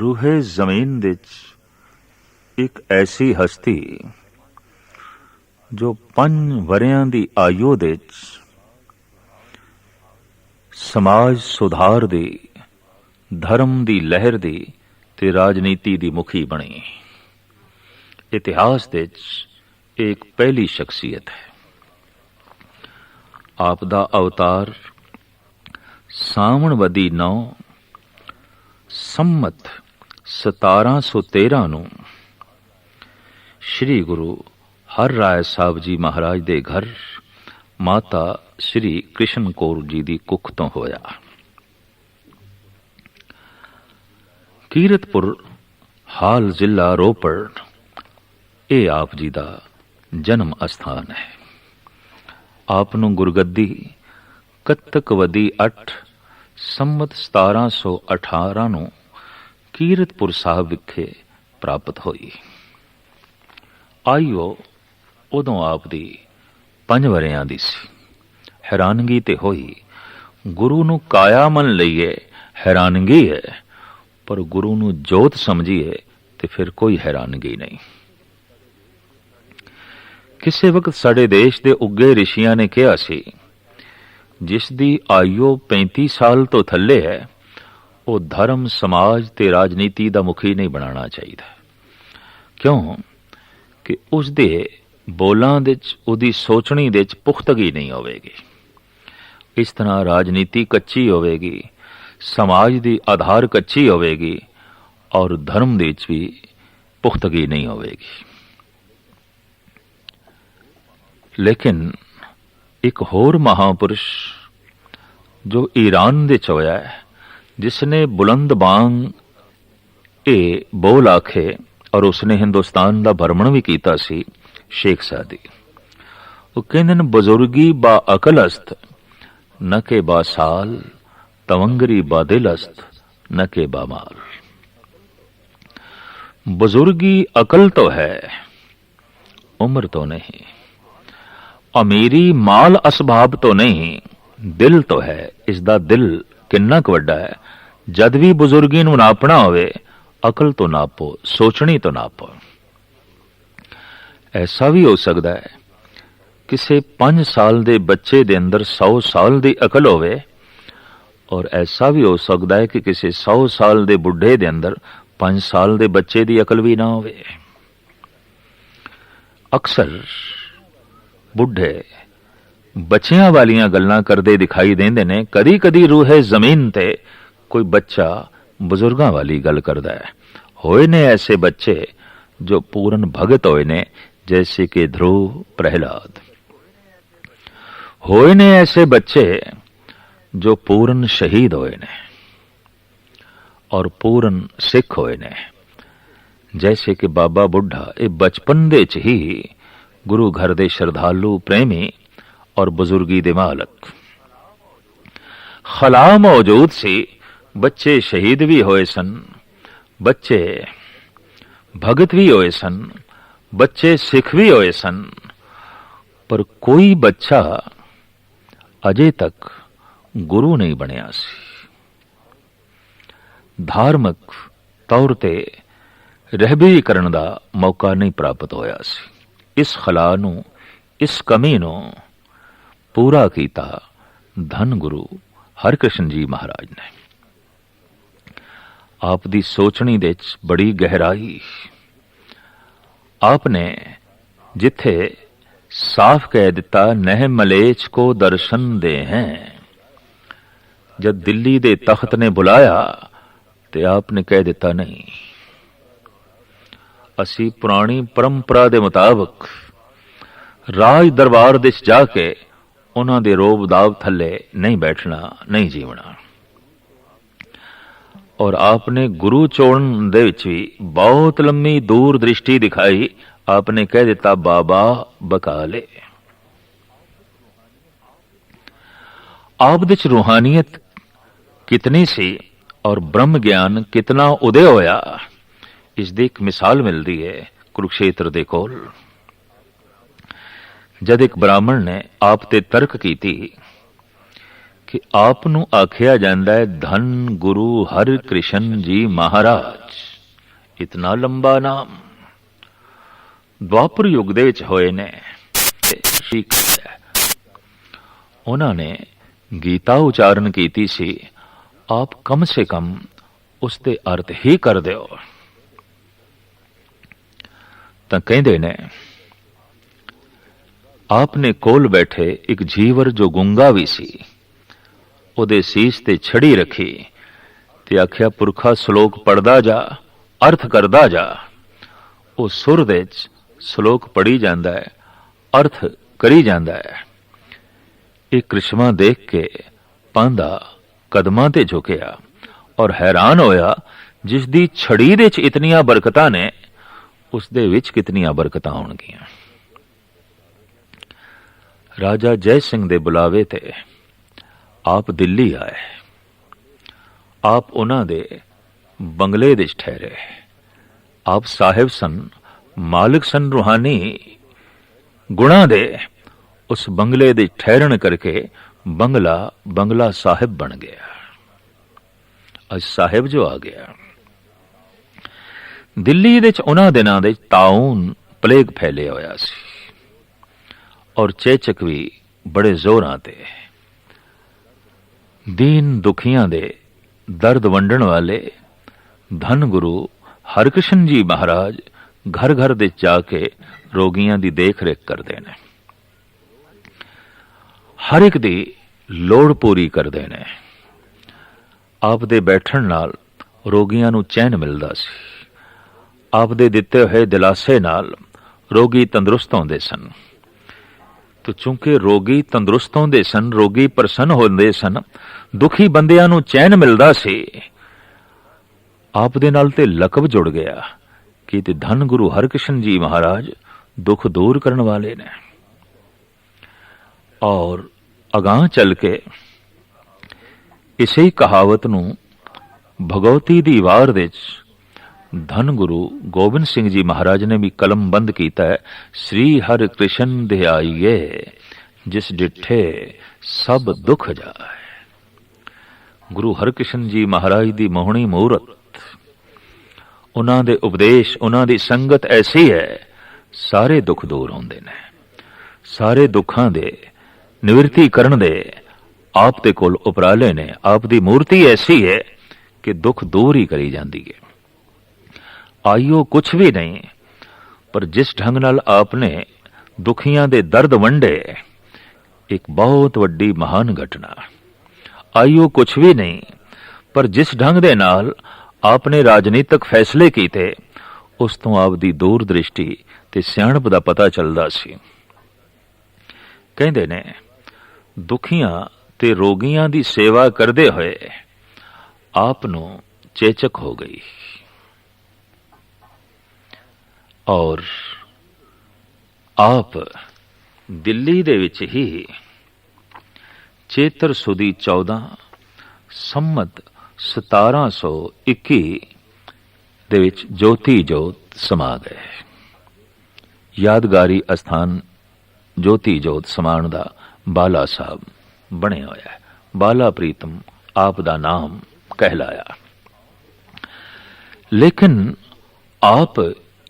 ਰੂਹੇ ਜ਼ਮੀਨ ਵਿੱਚ ਇੱਕ ਐਸੀ ਹਸਤੀ ਜੋ ਪੰਜ ਵਰਿਆਂ ਦੀ ਆਯੂ ਦੇ ਵਿੱਚ ਸਮਾਜ ਸੁਧਾਰ ਦੀ, ਧਰਮ ਦੀ ਲਹਿਰ ਦੀ ਤੇ ਰਾਜਨੀਤੀ ਦੀ ਮੁਖੀ ਬਣੀ। ਇਤਿਹਾਸ ਦੇ ਵਿੱਚ ਇੱਕ ਪਹਿਲੀ ਸ਼ਖਸੀਅਤ ਹੈ। ਆਪ ਦਾ ਅਵਤਾਰ ਸਾਵਣਵਦੀ 9 ਸੰਮਤ 1713 ਨੂੰ ਸ੍ਰੀ ਗੁਰੂ ਹਰ ਰਾਏ ਸਾਹਿਬ ਜੀ ਮਹਾਰਾਜ ਦੇ ਘਰ ਮਾਤਾ ਸ੍ਰੀ ਕ੍ਰਿਸ਼ਨ ਕੌਰ ਜੀ ਦੀ ਕੁੱਖ ਤੋਂ ਹੋਇਆ। ਕੀਰਤਪੁਰ ਹਾਲ ਜ਼ਿਲ੍ਹਾ ਰੋਪੜ, ਇਹ ਆਪ ਜੀ ਦਾ ਜਨਮ ਅਸਥਾਨ ਹੈ। ਆਪ ਨੂੰ ਗੁਰਗੱਦੀ ਕੱਤਕਵਦੀ 8 ਸੰਮਤ 1718 ਨੂੰ ਕੀਰਤਪੁਰ ਸਾਹਿਬ ਵਿਖੇ ਪ੍ਰਾਪਤ ਹੋਈ। ਆਇਓ ਉਦੋਂ ਆਪ ਦੀ ਪੰਜ ਵਰਿਆਂ ਦੀ ਸੀ। ਹੈਰਾਨਗੀ ਤੇ ਹੋਈ, ਗੁਰੂ ਨੂੰ ਕਾਇਆ ਮਨ ਲਈਏ, ਹੈਰਾਨਗੀ ਹੈ, ਪਰ ਗੁਰੂ ਨੂੰ ਜੋਤ ਸਮਝੀਏ ਤੇ ਫਿਰ ਕੋਈ ਹੈਰਾਨਗੀ ਨਹੀਂ। ਕਿਸੇ ਵਕਤ ਸਾਡੇ ਦੇਸ਼ ਦੇ ਉੱਗੇ ਰਿਸ਼ੀਆਂ ਨੇ ਕਿਹਾ ਸੀ, ਜਿਸ ਦੀ ਆਯੂ 35 ਸਾਲ ਤੋਂ ਥੱਲੇ ਹੈ ਉਹ ਧਰਮ, ਸਮਾਜ ਤੇ ਰਾਜਨੀਤੀ ਦਾ ਮੁਖੀ ਨਹੀਂ ਬਣਾਉਣਾ ਚਾਹੀਦਾ। ਕਿਉਂ? ਕਿ ਉਸ ਦੇ ਬੋਲਾਂ ਦੇ ਵਿੱਚ, ਉਹਦੀ ਸੋਚਣੀ ਦੇ ਵਿੱਚ ਪੁਖਤਗੀ ਨਹੀਂ ਹੋਵੇਗੀ। ਇਸ ਤਰ੍ਹਾਂ ਰਾਜਨੀਤੀ ਕੱਚੀ ਹੋਵੇਗੀ, ਸਮਾਜ ਦੀ ਆਧਾਰ ਕੱਚੀ ਹੋਵੇਗੀ ਔਰ ਧਰਮ ਦੇ ਵਿੱਚ ਵੀ ਪੁਖਤਗੀ ਨਹੀਂ ਹੋਵੇਗੀ। ਲੇਕਿਨ ਇੱਕ ਹੋਰ ਮਹਾਪੁਰਸ਼ ਜੋ ਈਰਾਨ ਦੇ ਚ ਹੋਇਆ ਹੈ ਜਿਸ ਨੇ ਬੁਲੰਦ ਬਾਂਗ ਇਹ ਬੋਲ ਆਖੇ ਔਰ ਉਸਨੇ ਹਿੰਦੁਸਤਾਨ ਦਾ ਭਰਮਣ ਵੀ ਕੀਤਾ ਸੀ ਸ਼ੇਖ ਸਾਦੀ ਉਹ ਕਹਿੰਦੇ ਨੇ ਬਜ਼ੁਰਗੀ ਬਾ ਅਕਲ ਅਸਤ ਨ ਕੇ ਬਾ ਸਾਲ ਤਵੰਗਰੀ ਬਾ ਦਿਲ ਅਸਤ ਨ ਕੇ ਬਾ ਮਾਲ ਬਜ਼ੁਰਗੀ ਅਕਲ तो है उम्र तो नहीं ਅਮੀਰੀ ਮਾਲ ਅਸਬਾਬ ਤੋਂ ਨਹੀਂ ਦਿਲ ਤੋਂ ਹੈ ਇਸ ਦਾ ਦਿਲ ਕਿੰਨਾ ਕੁ ਵੱਡਾ ਹੈ ਜਦ ਵੀ ਬਜ਼ੁਰਗੀ ਨੂੰ ਨਾਪਣਾ ਹੋਵੇ, ਅਕਲ ਤੋਂ ਨਾਪੋ, ਸੋਚਣੀ ਤੋਂ ਨਾਪੋ। ਐਸਾ ਵੀ ਹੋ ਸਕਦਾ ਹੈ, ਕਿਸੇ 5 ਸਾਲ ਦੇ ਬੱਚੇ ਦੇ ਅੰਦਰ 100 ਸਾਲ ਦੀ ਅਕਲ ਹੋਵੇ ਔਰ ਐਸਾ ਵੀ ਹੋ ਸਕਦਾ ਹੈ ਕਿ ਕਿਸੇ 100 ਸਾਲ ਦੇ ਬੁੱਢੇ ਦੇ ਅੰਦਰ 5 ਸਾਲ ਦੇ ਬੱਚੇ ਦੀ ਅਕਲ ਵੀ ਨਾ ਹੋਵੇ। ਅਕਸਰ ਬੁੱਢੇ ਬੱਚਿਆਂ ਵਾਲੀਆਂ ਗੱਲਾਂ ਕਰਦੇ ਦਿਖਾਈ ਦਿੰਦੇ ਨੇ ਕਦੀ ਕਦੀ ਰੂਹੇ ਜ਼ਮੀਨ ਤੇ ਕੋਈ ਬੱਚਾ ਬਜ਼ੁਰਗਾਂ ਵਾਲੀ ਗੱਲ ਕਰਦਾ ਹੈ ਹੋਏ ਨੇ ਐਸੇ ਬੱਚੇ ਜੋ ਪੂਰਨ ਭਗਤ ਹੋਏ ਨੇ ਜੈਸੇ ਕਿ ਧਰੂ ਪ੍ਰਹਿਲਾਦ ਹੋਏ ਨੇ ਐਸੇ ਬੱਚੇ ਜੋ ਪੂਰਨ ਸ਼ਹੀਦ ਹੋਏ ਨੇ ਔਰ ਪੂਰਨ ਸਿੱਖ ਹੋਏ ਨੇ ਜੈਸੇ ਕਿ ਬਾਬਾ ਬੁੱਢਾ ਇਹ ਬਚਪਨ ਦੇ ਚ ਹੀ ਗੁਰੂ ਘਰ ਦੇ ਸ਼ਰਧਾਲੂ ਪ੍ਰੇਮੀ ਔਰ ਬਜ਼ੁਰਗੀ ਦੇ ਮਾਲਕ ਖਲਾ ਮੌਜੂਦ ਸੀ ਬੱਚੇ ਸ਼ਹੀਦ ਵੀ ਹੋਏ ਸਨ, ਬੱਚੇ ਭਗਤ ਵੀ ਹੋਏ ਸਨ, ਬੱਚੇ ਸਿੱਖ ਵੀ ਹੋਏ ਸਨ, ਪਰ ਕੋਈ ਬੱਚਾ ਅਜੇ ਤੱਕ ਗੁਰੂ ਨਹੀਂ ਬਣਿਆ ਸੀ। ਧਾਰਮਿਕ ਤੌਰ ਤੇ ਰਹਿਬਰੀ ਕਰਨ ਦਾ ਮੌਕਾ ਨਹੀਂ ਪ੍ਰਾਪਤ ਹੋਇਆ ਸੀ। ਇਸ ਖਲਾ ਨੂੰ, ਇਸ ਕਮੀ ਨੂੰ ਪੂਰਾ ਕੀਤਾ ਧੰਨ ਗੁਰੂ ਹਰਕ੍ਰਿਸ਼ਨ ਜੀ ਮਹਾਰਾਜ ਨੇ। ਆਪ ਦੀ ਸੋਚਣੀ ਦੇ ਵਿੱਚ ਬੜੀ ਗਹਿਰਾਈ। ਆਪ ਨੇ ਜਿੱਥੇ ਸਾਫ਼ ਕਹਿ ਦਿੱਤਾ, ਨਹਿ ਮਲੇਚ ਕੋ ਦਰਸ਼ਨ ਦੇ ਹੈ। ਜਦ ਦਿੱਲੀ ਦੇ ਤਖਤ ਨੇ ਬੁਲਾਇਆ ਤੇ ਆਪ ਨੇ ਕਹਿ ਦਿੱਤਾ ਨਹੀਂ। ਅਸੀਂ ਪੁਰਾਣੀ ਪਰੰਪਰਾ ਦੇ ਮੁਤਾਬਕ ਰਾਜ ਦਰਬਾਰ ਦੇ ਵਿੱਚ ਜਾ ਕੇ ਉਹਨਾਂ ਦੇ ਰੋਬ ਦਾਬ ਥੱਲੇ ਨਹੀਂ ਬੈਠਣਾ, ਨਹੀਂ ਜੀਵਣਾ। ਔਰ ਆਪਨੇ ਗੁਰੂ ਚੋਣ ਦੇ ਵਿੱਚ ਵੀ ਬਹੁਤ ਲੰਮੀ ਦੂਰ ਦ੍ਰਿਸ਼ਟੀ ਦਿਖਾਈ। ਆਪਨੇ ਕਹਿ ਦਿੱਤਾ, ਬਾਬਾ, ਬਕਾਲੇ। ਆਪ ਦੇ ਚ ਰੂਹਾਨੀਅਤ ਕਿਤਨੀ ਸੀ ਔਰ ਬ੍ਰਹਮ ਗਿਆਨ ਕਿਤਨਾ ਉਦੇ ਹੋਇਆ, ਇਸ ਦੀ ਇੱਕ ਮਿਸਾਲ ਮਿਲਦੀ ਹੈ ਕੁਰੂਕਸ਼ੇਤਰ ਦੇ ਕੋਲ। ਜਦ ਇੱਕ ਬ੍ਰਾਹਮਣ ਨੇ ਆਪ ਤੇ ਤਰਕ ਕੀਤੀ ਕਿ ਆਪ ਨੂੰ ਆਖਿਆ ਜਾਂਦਾ ਹੈ, ਧਨ ਗੁਰੂ ਹਰ ਕ੍ਰਿਸ਼ਨ ਜੀ ਮਹਾਰਾਜ। ਇਤਨਾ ਲੰਬਾ ਨਾਮ ਦੁਆਪਰ ਯੁੱਗ ਦੇ ਵਿੱਚ ਹੋਏ ਨੇ। ਠੀਕ ਉਹਨਾਂ ਨੇ ਗੀਤਾ ਉਚਾਰਨ ਕੀਤੀ ਸੀ, ਆਪ ਕਮ ਸੇ ਕਮ ਉਸ ਦੇ ਅਰਥ ਹੀ ਕਰ ਦਿਓ। ਤਾਂ ਕਹਿੰਦੇ ਨੇ ਆਪ ਨੇ ਕੋਲ ਬੈਠੇ ਇੱਕ ਜੀਵਰ ਜੋ ਗੁੰਗਾ ਵੀ ਸੀ ਉਹਦੇ ਸੀਸ ਤੇ ਛੜੀ ਰੱਖੀ ਤੇ ਆਖਿਆ, ਪੁਰਖਾ ਸ਼ਲੋਕ ਪੜਦਾ ਜਾ, ਅਰਥ ਕਰਦਾ ਜਾ। ਉਹ ਸੁਰ ਦੇ ਵਿੱਚ ਸ਼ਲੋਕ ਪੜੀ ਜਾਂਦਾ ਹੈ, ਅਰਥ ਕਰੀ ਜਾਂਦਾ ਹੈ। ਇਹ ਕ੍ਰਿਸ਼ਮਾ ਦੇਖ ਕੇ ਪਾਂਦਾ ਕਦਮਾਂ ਤੇ ਝੁਕਿਆ ਔਰ ਹੈਰਾਨ ਹੋਇਆ ਜਿਸ ਦੀ ਛੜੀ ਦੇ ਵਿੱਚ ਇਤਨੀਆਂ ਬਰਕਤਾਂ ਨੇ ਉਸ ਦੇ ਵਿੱਚ ਕਿਤਨੀਆਂ ਬਰਕਤਾਂ ਹੋਣਗੀਆਂ। ਰਾਜਾ ਜੈ ਸਿੰਘ ਦੇ ਬੁਲਾਵੇ ਤੇ ਆਪ ਦਿੱਲੀ ਆਏ। ਆਪ ਉਹਨਾਂ ਦੇ ਬੰਗਲੇ ਵਿੱਚ ਠਹਿਰੇ। ਆਪ ਸਾਹਿਬ ਸਨ, ਮਾਲਕ ਸਨ ਰੂਹਾਨੀ। ਗੁਣਾ ਦੇ ਉਸ ਬੰਗਲੇ ਦੇ ਠਹਿਰਣ ਕਰਕੇ ਬੰਗਲਾ ਬੰਗਲਾ ਸਾਹਿਬ ਬਣ ਗਿਆ। ਅੱਜ ਸਾਹਿਬ ਜੋ ਆ ਗਿਆ। ਦਿੱਲੀ ਵਿੱਚ ਉਹਨਾਂ ਦਿਨਾਂ ਦੇ ਤਾਉਨ ਪਲੇਗ ਫੈਲੇ ਹੋਇਆ ਸੀ। ਔਰ ਚੇਚਕ ਵੀ ਬੜੇ ਜ਼ੋਰਾਂ ਤੇ ਦੀਨ ਦੁਖੀਆਂ ਦੇ ਦਰਦ ਵੰਡਣ ਵਾਲੇ ਧੰਨ ਗੁਰੂ ਹਰਕ੍ਰਿਸ਼ਨ ਜੀ ਮਹਾਰਾਜ ਘਰ ਘਰ ਦੇ ਜਾ ਕੇ ਰੋਗੀਆਂ ਦੀ ਦੇਖ ਰੇਖ ਕਰਦੇ ਨੇ। ਹਰ ਇੱਕ ਦੀ ਲੋੜ ਪੂਰੀ ਕਰਦੇ ਨੇ। ਆਪ ਦੇ ਬੈਠਣ ਨਾਲ ਰੋਗੀਆਂ ਨੂੰ ਚੈਨ ਮਿਲਦਾ ਸੀ। ਆਪ ਦੇ ਦਿੱਤੇ ਹੋਏ ਦਿਲਾਸੇ ਨਾਲ ਰੋਗੀ ਤੰਦਰੁਸਤ ਹੁੰਦੇ ਸਨ। ਤੋ ਚੁੰਕੇ ਰੋਗੀ ਤੰਦਰੁਸਤ ਹੁੰਦੇ ਸਨ, ਰੋਗੀ ਪ੍ਰਸੰਨ ਹੁੰਦੇ ਸਨ, ਦੁਖੀ ਬੰਦਿਆਂ ਨੂੰ ਚੈਨ ਮਿਲਦਾ ਸੀ। ਆਪ ਦੇ ਨਾਲ ਤੇ ਲਕਬ ਜੁੜ ਗਿਆ। ਕਿ ਤੇ ਧੰਨ ਗੁਰੂ ਹਰਕ੍ਰਿਸ਼ਨ ਜੀ ਮਹਾਰਾਜ ਦੁੱਖ ਦੂਰ ਕਰਨ ਵਾਲੇ ਨੇ। ਔਰ ਅਗਾਹ ਚੱਲ ਕੇ ਇਸੇ ਕਹਾਵਤ ਨੂੰ ਭਗਵਤੀ ਦੀ ਵਾਰ ਵਿੱਚ ਧੰਨ ਗੁਰੂ ਗੋਬਿੰਦ ਸਿੰਘ ਜੀ ਮਹਾਰਾਜ ਨੇ ਵੀ ਕਲਮ ਬੰਦ ਕੀਤਾ ਹੈ, ਸ੍ਰੀ ਹਰਿ ਕ੍ਰਿਸ਼ਨ ਦੇ ਆਈਏ ਜਿਸ ਡਿਠੇ ਸਭ ਦੁੱਖ ਜਾਏ। ਗੁਰੂ ਹਰਕ੍ਰਿਸ਼ਨ ਜੀ ਮਹਾਰਾਜ ਦੀ ਮੋਹਣੀ ਮੂਰਤ, ਉਹਨਾਂ ਦੇ ਉਪਦੇਸ਼, ਉਹਨਾਂ ਦੀ ਸੰਗਤ ਐਸੀ ਹੈ, ਸਾਰੇ ਦੁੱਖ ਦੂਰ ਹੁੰਦੇ ਨੇ। ਸਾਰੇ ਦੁੱਖਾਂ ਦੇ ਨਿਵਰਤੀ ਕਰਨ ਦੇ ਆਪ ਦੇ ਕੋਲ ਉਪਰਾਲੇ ਨੇ, ਆਪ ਦੀ ਮੂਰਤੀ ਐਸੀ ਹੈ ਕਿ ਦੁੱਖ ਦੂਰ ਹੀ ਕਰੀ ਜਾਂਦੀ ਹੈ। ਆਈਓ ਕੁਝ ਵੀ ਨਹੀਂ, ਪਰ ਜਿਸ ਢੰਗ ਨਾਲ ਆਪ ਨੇ ਦੁਖੀਆਂ ਦੇ ਦਰਦ ਵੰਡੇ, ਇੱਕ ਬਹੁਤ ਵੱਡੀ ਮਹਾਨ ਘਟਨਾ। ਆਈਓ ਕੁਝ ਵੀ ਨਹੀਂ, ਪਰ ਜਿਸ ਢੰਗ ਦੇ ਨਾਲ ਆਪ ਨੇ ਰਾਜਨੀਤਿਕ ਫੈਸਲੇ ਕੀਤੇ, ਉਸ ਤੋਂ ਆਪ ਦੀ ਦੂਰ ਦ੍ਰਿਸ਼ਟੀ ਤੇ ਸਿਆਣਪ ਦਾ ਪਤਾ ਚੱਲਦਾ ਸੀ। ਕਹਿੰਦੇ ਨੇ, ਦੁਖੀਆਂ ਤੇ ਰੋਗੀਆਂ ਦੀ ਸੇਵਾ ਕਰਦੇ ਹੋਏ ਆਪ ਨੂੰ ਚੇਚਕ ਹੋ ਗਈ। ਔਰ ਆਪ ਦਿੱਲੀ ਦੇ ਵਿੱਚ ਹੀ ਚੇਤਰ ਸੁਦੀ 14 ਸੰਮਤ 1721 ਦੇ ਵਿੱਚ ਜੋਤੀ ਜੋਤ ਸਮਾ ਗਏ। ਯਾਦਗਾਰੀ ਅਸਥਾਨ ਜੋਤੀ ਜੋਤ ਸਮਾਨ ਦਾ ਬਾਲਾ ਸਾਹਿਬ ਬਣਿਆ ਹੋਇਆ ਹੈ। ਬਾਲਾ ਪ੍ਰੀਤਮ ਆਪ ਦਾ ਨਾਮ ਕਹਿਲਾਇਆ। ਲੇਕਿਨ ਆਪ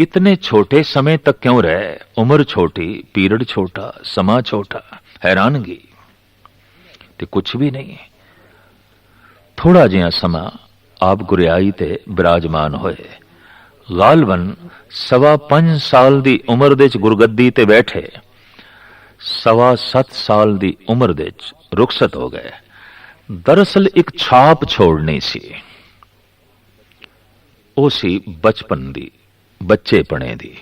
ਇਤਨੇ ਛੋਟੇ ਸਮੇਂ ਤੱਕ ਕਿਉਂ ਰਹੇ ਉਮਰ ਛੋਟੀ ਪੀਰੀਅਡ ਛੋਟਾ ਸਮਾਂ ਛੋਟਾ ਹੈਰਾਨਗੀ ਤੇ ਕੁਝ ਵੀ ਨਹੀਂ ਥੋੜਾ ਜਿਹਾ ਸਮਾਂ ਆਪ ਗੁਰਿਆਈ ਤੇ ਬਿਰਾਜਮਾਨ ਹੋਏ ਗਾਲਵਨ ਸਵਾ 5 ਸਾਲ ਦੀ ਉਮਰ ਦੇ ਚ ਗੁਰਗੱਦੀ ਤੇ ਬੈਠੇ ਸਵਾ 7 ਸਾਲ ਦੀ ਉਮਰ ਦੇ ਚ ਰੁਖਸਤ ਹੋ ਗਏ ਦਰਅਸਲ ਇੱਕ ਛਾਪ ਛੋੜਨੀ ਸੀ ਉਹ ਸੀ ਬਚਪਨ ਦੀ ਬੱਚੇਪਣੇ ਦੀ।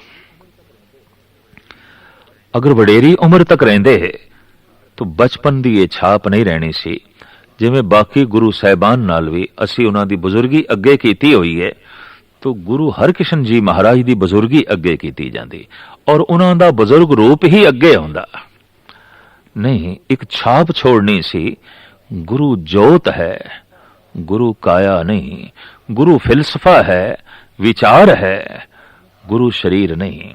ਅਗਰ ਵਡੇਰੀ ਉਮਰ ਤੱਕ ਰਹਿੰਦੇ ਤਾਂ ਬਚਪਨ ਦੀ ਇਹ ਛਾਪ ਨਹੀਂ ਰਹਿਣੀ ਸੀ। ਜਿਵੇਂ ਬਾਕੀ ਗੁਰੂ ਸਾਹਿਬਾਨ ਨਾਲ ਵੀ ਅਸੀਂ ਉਹਨਾਂ ਦੀ ਬਜ਼ੁਰਗੀ ਅੱਗੇ ਕੀਤੀ ਹੋਈ ਹੈ, ਤਾਂ ਗੁਰੂ ਹਰਕ੍ਰਿਸ਼ਨ ਜੀ ਮਹਾਰਾਜ ਦੀ ਬਜ਼ੁਰਗੀ ਅੱਗੇ ਕੀਤੀ ਜਾਂਦੀ। ਔਰ ਉਹਨਾਂ ਦਾ ਬਜ਼ੁਰਗ ਰੂਪ ਹੀ ਅੱਗੇ ਹੁੰਦਾ। ਨਹੀਂ, ਇੱਕ ਛਾਪ ਛੋੜਨੀ ਸੀ, ਗੁਰੂ ਜੋਤ ਹੈ, ਗੁਰੂ ਕਾਇਆ ਨਹੀਂ, ਗੁਰੂ ਫਿਲਸਫਾ ਹੈ, ਵਿਚਾਰ ਹੈ ਗੁਰੂ ਸ਼ਰੀਰ ਨਹੀਂ।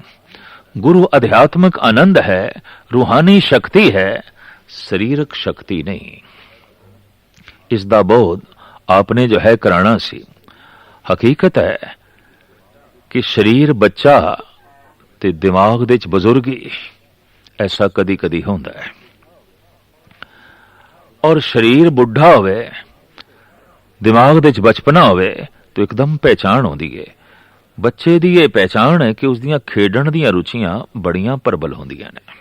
ਗੁਰੂ ਅਧਿਆਤਮਿਕ ਆਨੰਦ ਹੈ, ਰੂਹਾਨੀ ਸ਼ਕਤੀ ਹੈ, ਸਰੀਰਕ ਸ਼ਕਤੀ ਨਹੀਂ। ਇਸ ਦਾ ਬੋਧ ਆਪਨੇ ਜੋ ਹੈ ਕਰਾਣਾ ਸੀ। ਹਕੀਕਤ ਹੈ ਕਿ ਸਰੀਰ ਬੱਚਾ ਤੇ ਦਿਮਾਗ ਦੇ ਵਿੱਚ ਬਜ਼ੁਰਗੀ ਐਸਾ ਕਦੀ ਕਦੀ ਹੁੰਦਾ ਹੈ। ਔਰ ਸਰੀਰ ਬੁੱਢਾ ਹੋਵੇ, ਦਿਮਾਗ ਦੇ ਵਿੱਚ ਬਚਪਨਾ ਹੋਵੇ, ਤਾਂ ਇੱਕਦਮ ਪਹਿਚਾਣ ਆਉਂਦੀ ਏ ਬੱਚੇ ਦੀ ਇਹ ਪਹਿਚਾਣ ਹੈ ਕਿ ਉਸ ਦੀਆਂ ਖੇਡਣ ਦੀਆਂ ਰੁਚੀਆਂ ਬੜੀਆਂ ਪ੍ਰਬਲ ਹੁੰਦੀਆਂ ਨੇ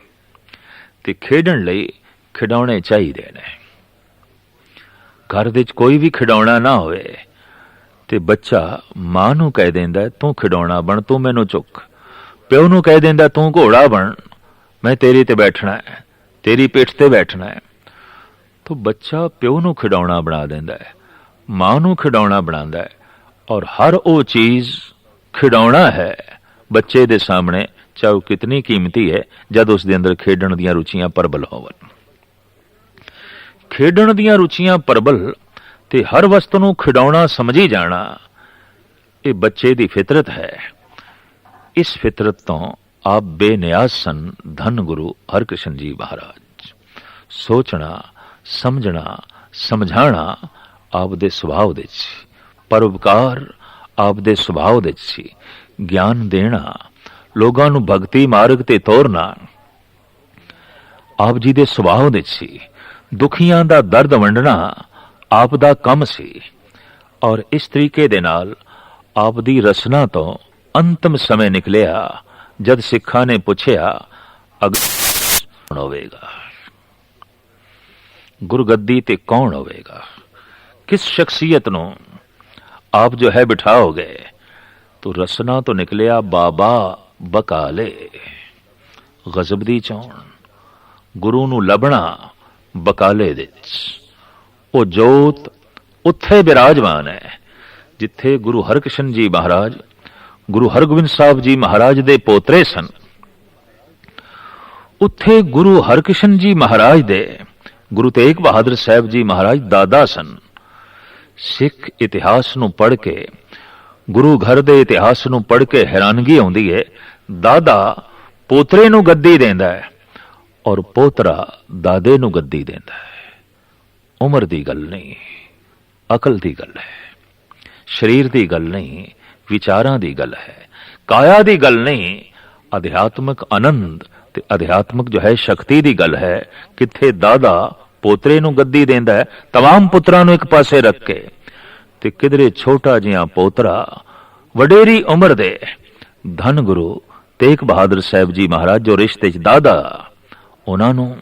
ਤੇ ਖੇਡਣ ਲਈ ਖਿਡੌਣੇ ਚਾਹੀਦੇ ਨੇ। ਘਰ ਵਿੱਚ ਕੋਈ ਵੀ ਖਿਡੌਣਾ ਨਾ ਹੋਵੇ ਤੇ ਬੱਚਾ ਮਾਂ ਨੂੰ ਕਹਿ ਦਿੰਦਾ, ਤੂੰ ਖਿਡੌਣਾ ਬਣ, ਤੂੰ ਮੈਨੂੰ ਚੁੱਕ। ਪਿਓ ਨੂੰ ਕਹਿ ਦਿੰਦਾ, ਤੂੰ ਘੋੜਾ ਬਣ, ਮੈਂ ਤੇਰੀ ਤੇ ਬੈਠਣਾ ਹੈ, ਤੇਰੀ ਪਿੱਠ ਤੇ ਬੈਠਣਾ ਹੈ। ਤਾਂ ਬੱਚਾ ਪਿਓ ਨੂੰ ਖਿਡੌਣਾ ਬਣਾ ਦਿੰਦਾ ਹੈ, ਮਾਂ ਨੂੰ ਖਿਡੌਣਾ ਬਣਾਉਂਦਾ ਹੈ ਔਰ ਹਰ ਉਹ ਚੀਜ਼ ਖਿਡਾਉਣਾ ਹੈ। ਬੱਚੇ ਦੇ ਸਾਹਮਣੇ ਚਾਹੇ ਕਿਤਨੀ ਕੀਮਤੀ ਹੈ, ਜਦ ਉਸ ਦੇ ਅੰਦਰ ਖੇਡਣ ਦੀਆਂ ਰੁਚੀਆਂ ਪ੍ਰਬਲ ਹੋਵਣ। ਖੇਡਣ ਦੀਆਂ ਰੁਚੀਆਂ ਪ੍ਰਬਲ ਤੇ ਹਰ ਵਸਤ ਨੂੰ ਖਿਡੌਣਾ ਸਮਝੀ ਜਾਣਾ, ਇਹ ਬੱਚੇ ਦੀ ਫਿਤਰਤ ਹੈ। ਇਸ ਫਿਤਰਤ ਤੋਂ ਆਪ ਬੇਨਿਆਜ਼ ਸਨ ਧੰਨ ਗੁਰੂ ਹਰਕ੍ਰਿਸ਼ਨ ਜੀ ਮਹਾਰਾਜ। ਸੋਚਣਾ, ਸਮਝਣਾ ਸਮਝਾਣਾ ਆਪ ਦੇ ਸੁਭਾਅ ਦੇ ਸੀ ਪਰਉਪਕਾਰ ਆਪ ਦੇ ਸੁਭਾਅ ਦੇ ਸੀ। ਗਿਆਨ ਦੇਣਾ, ਲੋਕਾਂ ਨੂੰ ਭਗਤੀ ਮਾਰਗ ਤੇ ਤੋਰਨਾ, ਆਪ ਜੀ ਦੇ ਸੁਭਾਅ ਦੇ ਸੀ। ਦੁਖੀਆਂ ਦਾ ਦਰਦ ਵੰਡਣਾ ਆਪ ਦਾ ਕੰਮ ਸੀ। ਔਰ ਇਸ ਤਰੀਕੇ ਦੇ ਨਾਲ ਆਪ ਦੀ ਰਸਨਾ ਤੋਂ ਅੰਤਮ ਸਮੇਂ ਨਿਕਲਿਆ, ਜਦ ਸਿੱਖਾਂ ਨੇ ਪੁੱਛਿਆ ਅਗਰ ਹੋਵੇਗਾ? ਗੁਰਗੱਦੀ ਤੇ ਕੌਣ ਹੋਵੇਗਾ? ਕਿਸ ਸ਼ਖਸੀਅਤ ਨੂੰ ਆਪ ਜੋ ਹੈ ਬਿਠਾਓਗੇ, ਤੋ ਰਸਨਾ ਤੋਂ ਨਿਕਲਿਆ ਬਾਬਾ ਬਕਾਲੇ। ਗਜ਼ਬ ਦੀ ਚੌਣ, ਗੁਰੂ ਨੂੰ ਲੱਭਣਾ ਬਕਾਲੇ ਦੇ ਉਹ ਜੋਤ ਉੱਥੇ ਬਿਰਾਜਮਾਨ ਹੈ, ਜਿੱਥੇ ਗੁਰੂ ਹਰਕ੍ਰਿਸ਼ਨ ਜੀ ਮਹਾਰਾਜ, ਗੁਰੂ ਹਰਗੋਬਿੰਦ ਸਾਹਿਬ ਜੀ ਮਹਾਰਾਜ ਦੇ ਪੋਤਰੇ ਸਨ। ਉੱਥੇ ਗੁਰੂ ਹਰਕ੍ਰਿਸ਼ਨ ਜੀ ਮਹਾਰਾਜ ਦੇ, ਗੁਰੂ ਤੇਗ ਬਹਾਦਰ ਸਾਹਿਬ ਜੀ ਮਹਾਰਾਜ ਦਾਦਾ ਸਨ। ਸਿੱਖ ਇਤਿਹਾਸ ਨੂੰ ਪੜ੍ਹ ਕੇ, ਗੁਰੂ ਘਰ ਦੇ ਇਤਿਹਾਸ ਨੂੰ ਪੜ੍ਹ ਕੇ ਹੈਰਾਨਗੀ ਆਉਂਦੀ ਹੈ ਦਾਦਾ ਪੋਤਰੇ ਨੂੰ ਗੱਦੀ ਦਿੰਦਾ ਹੈ ਔਰ ਪੋਤਰਾ ਦਾਦੇ ਨੂੰ ਗੱਦੀ ਦਿੰਦਾ ਹੈ ਉਮਰ ਦੀ ਗੱਲ ਨਹੀਂ, ਅਕਲ ਦੀ ਗੱਲ ਹੈ, ਸਰੀਰ ਦੀ ਗੱਲ ਨਹੀਂ, ਵਿਚਾਰਾਂ ਦੀ ਗੱਲ ਹੈ, ਕਾਇਆ ਦੀ ਗੱਲ ਨਹੀਂ, ਅਧਿਆਤਮਿਕ ਆਨੰਦ ਤੇ ਅਧਿਆਤਮਿਕ ਜੋ ਹੈ ਸ਼ਕਤੀ ਦੀ ਗੱਲ ਹੈ, ਕਿੱਥੇ ਦਾਦਾ ਪੋਤਰੇ ਨੂੰ ਗੱਦੀ ਦਿੰਦਾ ਹੈ तमाम ਪੁੱਤਰਾਂ ਨੂੰ ਇੱਕ ਪਾਸੇ ਰੱਖ ਕੇ ਤੇ ਕਿਧਰੇ ਛੋਟਾ ਜਿਹਾ ਪੋਤਰਾ ਵਡੇਰੀ ਉਮਰ ਦੇ ਧੰਨ ਗੁਰੂ ਤੇਗ ਬਹਾਦਰ ਸਾਹਿਬ ਜੀ ਮਹਾਰਾਜ ਜੋ ਰਿਸ਼ਤੇ ਚ ਦਾਦਾ ਉਹਨਾਂ ਨੂੰ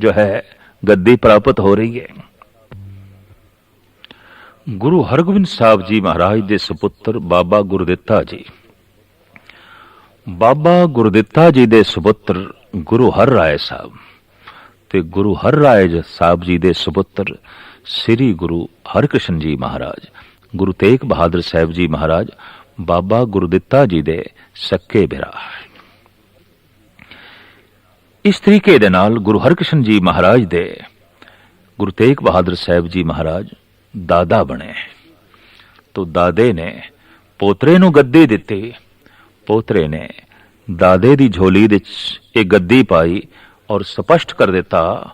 ਜੋ ਹੈ ਗੱਦੀ ਪ੍ਰਾਪਤ ਹੋ ਰਹੀ ਹੈ ਗੁਰੂ ਹਰਗੋਬਿੰਦ ਸਾਹਿਬ ਜੀ ਮਹਾਰਾਜ ਦੇ ਸੁਪੁੱਤਰ ਬਾਬਾ ਗੁਰਦਿੱਤਾ ਜੀ ਬਾਬਾ ਗੁਰਦਿੱਤਾ ਜੀ ਦੇ ਸੁਪੁੱਤਰ ਗੁਰੂ ਹਰ ਰਾਏ ਸਾਹਿਬ ਤੇ ਗੁਰੂ ਹਰ ਰਾਏ ਸਾਹਿਬ ਜੀ ਦੇ ਸੁਪੁੱਤਰ ਸ੍ਰੀ ਗੁਰੂ ਹਰਕ੍ਰਿਸ਼ਨ ਜੀ ਮਹਾਰਾਜ, ਗੁਰੂ ਤੇਗ ਬਹਾਦਰ ਸਾਹਿਬ ਜੀ ਮਹਾਰਾਜ, ਬਾਬਾ ਗੁਰਦਿੱਤਾ ਜੀ ਦੇ ਸੱਕੇ ਭਰਾ ਇਸ ਤਰੀਕੇ ਦੇ ਨਾਲ ਗੁਰੂ ਹਰਕ੍ਰਿਸ਼ਨ ਜੀ ਮਹਾਰਾਜ ਦੇ ਗੁਰੂ ਤੇਗ ਬਹਾਦਰ ਸਾਹਿਬ ਜੀ ਮਹਾਰਾਜ ਦਾਦਾ ਬਣੇ। ਤੋ ਦਾਦੇ ਨੇ ਪੋਤਰੇ ਨੂੰ ਗੱਦੀ ਦਿੱਤੀ। ਪੋਤਰੇ ਨੇ ਦਾਦੇ ਦੀ ਝੋਲੀ ਵਿੱਚ ਇਹ ਗੱਦੀ ਪਾਈ। ਔਰ ਸਪਸ਼ਟ ਕਰ ਦਿੱਤਾ,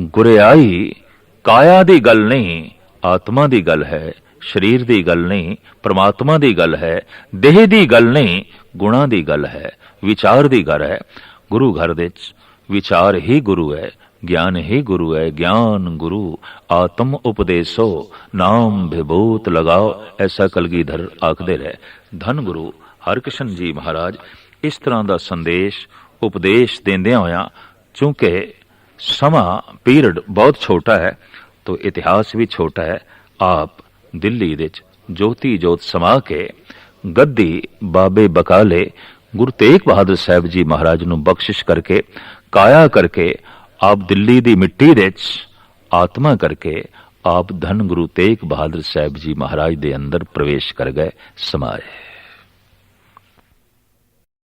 ਗੁਰਿਆਈ ਕਾਇਆ ਦੀ ਗੱਲ ਨਹੀਂ, ਆਤਮਾ ਦੀ ਗੱਲ ਹੈ, ਸਰੀਰ ਦੀ ਗੱਲ ਨਹੀਂ, ਪ੍ਰਮਾਤਮਾ ਦੀ ਗੱਲ ਹੈ, ਦੇਹ ਦੀ ਗੱਲ ਨਹੀਂ, ਗੁਣਾ ਦੀ ਗੱਲ ਹੈ, ਵਿਚਾਰ ਦੀ ਗੱਲ ਹੈ। ਗੁਰੂ ਘਰ ਦੇ ਵਿੱਚ ਵਿਚਾਰ ਹੀ ਗੁਰੂ ਹੈ, ਗਿਆਨ ਹੀ ਗੁਰੂ ਹੈ, ਗਿਆਨ ਗੁਰੂ, ਆਤਮ ਉਪਦੇਸੋ, ਨਾਮ ਵਿਭੂਤ ਲਗਾਓ, ਐਸਾ ਕਲਗੀਧਰ ਆਖਦੇ ਰਹੇ। ਧਨ ਗੁਰੂ ਹਰਕ੍ਰਿਸ਼ਨ ਜੀ ਮਹਾਰਾਜ, ਇਸ ਤਰ੍ਹਾਂ ਦਾ ਸੰਦੇਸ਼, ਉਪਦੇਸ਼ ਦਿੰਦਿਆਂ ਹੋਇਆਂ ਚੂੰਕਿ ਸਮਾਂ ਪੀਰੀਅਡ ਬਹੁਤ ਛੋਟਾ ਹੈ ਤੋਂ ਇਤਿਹਾਸ ਵੀ ਛੋਟਾ ਹੈ ਆਪ ਦਿੱਲੀ ਵਿੱਚ ਜੋਤੀ ਜੋਤ ਸਮਾ ਕੇ ਗੱਦੀ ਬਾਬੇ ਬਕਾਲੇ ਗੁਰੂ ਤੇਗ ਬਹਾਦਰ ਸਾਹਿਬ ਜੀ ਮਹਾਰਾਜ ਨੂੰ ਬਖਸ਼ਿਸ਼ ਕਰਕੇ ਕਾਇਆ ਕਰਕੇ ਆਪ ਦਿੱਲੀ ਦੀ ਮਿੱਟੀ ਵਿੱਚ ਆਤਮਾ ਕਰਕੇ ਆਪ ਧੰਨ ਗੁਰੂ ਤੇਗ ਬਹਾਦਰ ਸਾਹਿਬ ਜੀ ਮਹਾਰਾਜ ਦੇ ਅੰਦਰ ਪ੍ਰਵੇਸ਼ ਕਰ ਗਏ ਸਮਾਏ